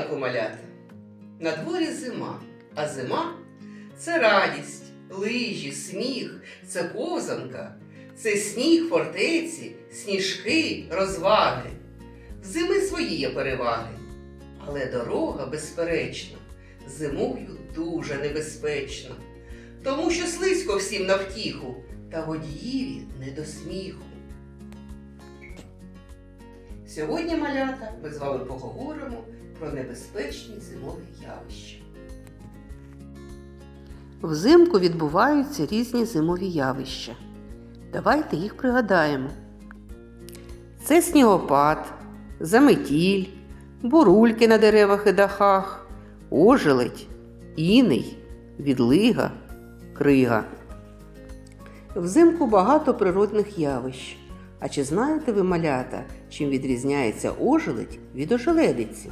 ранку, малята. На дворі зима, а зима це радість, лижі, сміх, це ковзанка, це сніг фортеці, сніжки, розваги. В зими свої є переваги, але дорога, безперечно, зимою дуже небезпечна, тому що слизько всім на втіху, та водіїві не до сміху. Сьогодні, малята, ми з вами поговоримо про небезпечні зимові явища. Взимку відбуваються різні зимові явища. Давайте їх пригадаємо. Це снігопад, заметіль, бурульки на деревах і дахах, ожеледь, іней, відлига, крига. Взимку багато природних явищ. А чи знаєте ви, малята, чим відрізняється ожеледь від ожеледиці?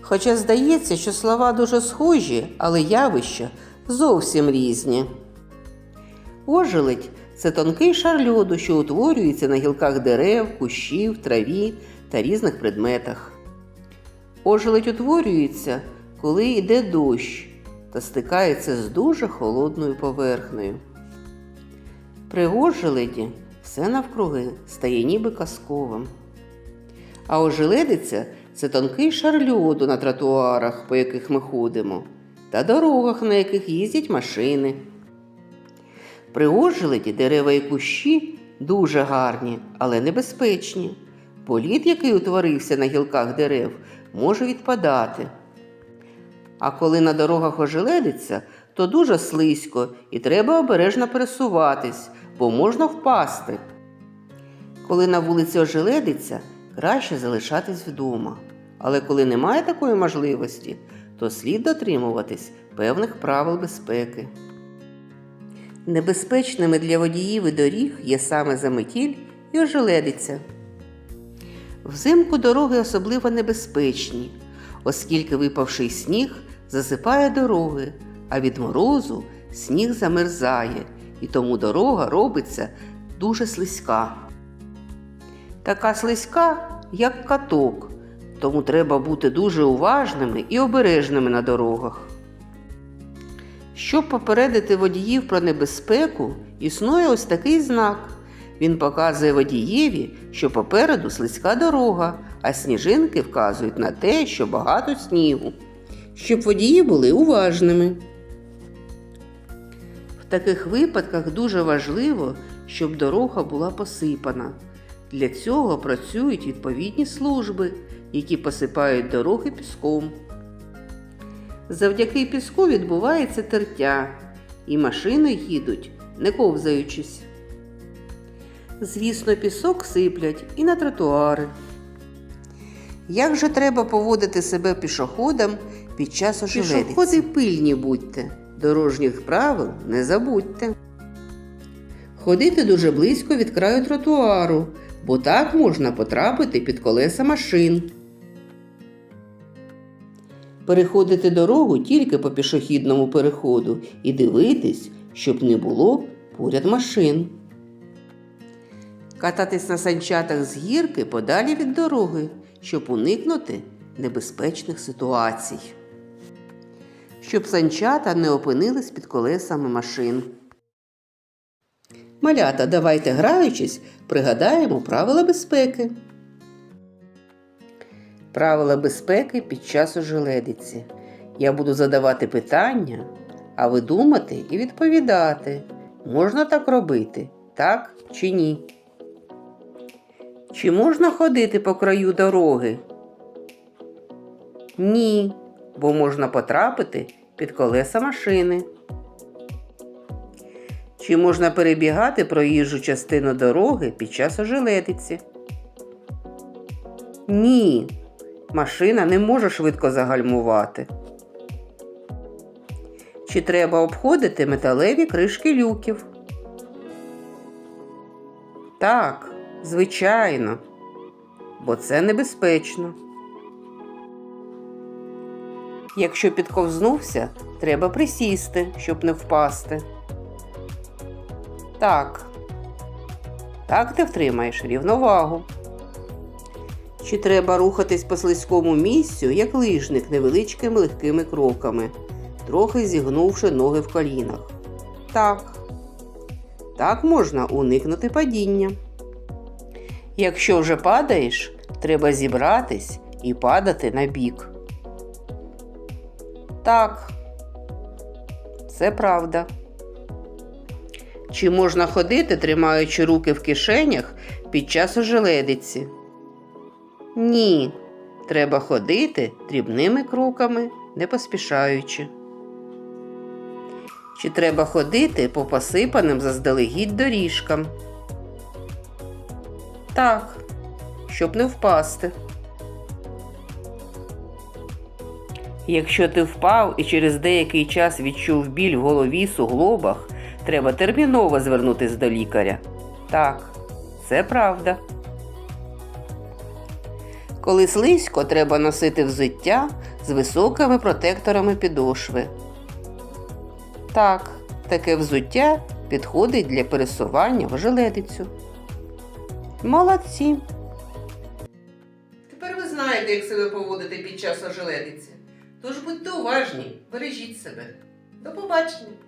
Хоча здається, що слова дуже схожі, але явища зовсім різні. Ожеледь це тонкий шар льоду, що утворюється на гілках дерев, кущів, траві та різних предметах. Ожеледь утворюється, коли йде дощ та стикається з дуже холодною поверхнею. При ожеледі все навкруги стає ніби казковим. А ожеледиця це тонкий шар льоду на тротуарах, по яких ми ходимо, та дорогах, на яких їздять машини. При ожеледі дерева і кущі дуже гарні, але небезпечні. бо лід, який утворився на гілках дерев, може відпадати. А коли на дорогах ожеледиться, то дуже слизько і треба обережно пересуватись, бо можна впасти. Коли на вулиці ожеледиться, краще залишатись вдома. Але коли немає такої можливості, то слід дотримуватись певних правил безпеки. Небезпечними для водіїв і доріг є саме заметіль і ожеледиця. Взимку дороги особливо небезпечні, оскільки випавший сніг засипає дороги, а від морозу сніг замерзає, і тому дорога робиться дуже слизька. Така слизька, як каток, тому треба бути дуже уважними і обережними на дорогах. Щоб попередити водіїв про небезпеку, існує ось такий знак. Він показує водієві, що попереду слизька дорога, а сніжинки вказують на те, що багато снігу, щоб водії були уважними. В таких випадках дуже важливо, щоб дорога була посипана. Для цього працюють відповідні служби, які посипають дороги піском. Завдяки піску відбувається тертя, і машини їдуть, не ковзаючись. Звісно, пісок сиплять і на тротуари. Як же треба поводити себе пішоходам під час ожеледиці? Пішоходи пильні будьте, дорожніх правил не забудьте. Ходити дуже близько від краю тротуару, бо так можна потрапити під колеса машин. Переходити дорогу тільки по пішохідному переходу і дивитись, щоб не було поряд машин. Кататись на санчатах з гірки подалі від дороги, щоб уникнути небезпечних ситуацій. Щоб санчата не опинились під колесами машин. Малята, давайте граючись, пригадаємо правила безпеки. Правила безпеки під час ожеледиці. Я буду задавати питання, а ви думати і відповідати. Можна так робити, так чи ні? Чи можна ходити по краю дороги? Ні, бо можна потрапити під колеса машини. Чи можна перебігати проїжджу частину дороги під час ожеледиці? Ні, машина не може швидко загальмувати. Чи треба обходити металеві кришки люків? Так, звичайно, бо це небезпечно. Якщо підковзнувся, треба присісти, щоб не впасти. Так. Так ти втримаєш рівновагу. Чи треба рухатись по слизькому місцю, як лижник невеличкими легкими кроками, трохи зігнувши ноги в колінах? Так. Так можна уникнути падіння. Якщо вже падаєш, треба зібратись і падати на бік. Так, це правда. Чи можна ходити, тримаючи руки в кишенях під час ожеледиці? Ні, треба ходити дрібними кроками, не поспішаючи. Чи треба ходити по посипаним заздалегідь доріжкам? Так, щоб не впасти. Якщо ти впав і через деякий час відчув біль в голові, суглобах, треба терміново звернутися до лікаря. Так, це правда. Коли слизько, треба носити взуття з високими протекторами підошви. Так, таке взуття підходить для пересування в желедицю. Молодці! Тепер ви знаєте, як себе поводити під час ожеледиці. Тож будьте уважні, бережіть себе. До побачення!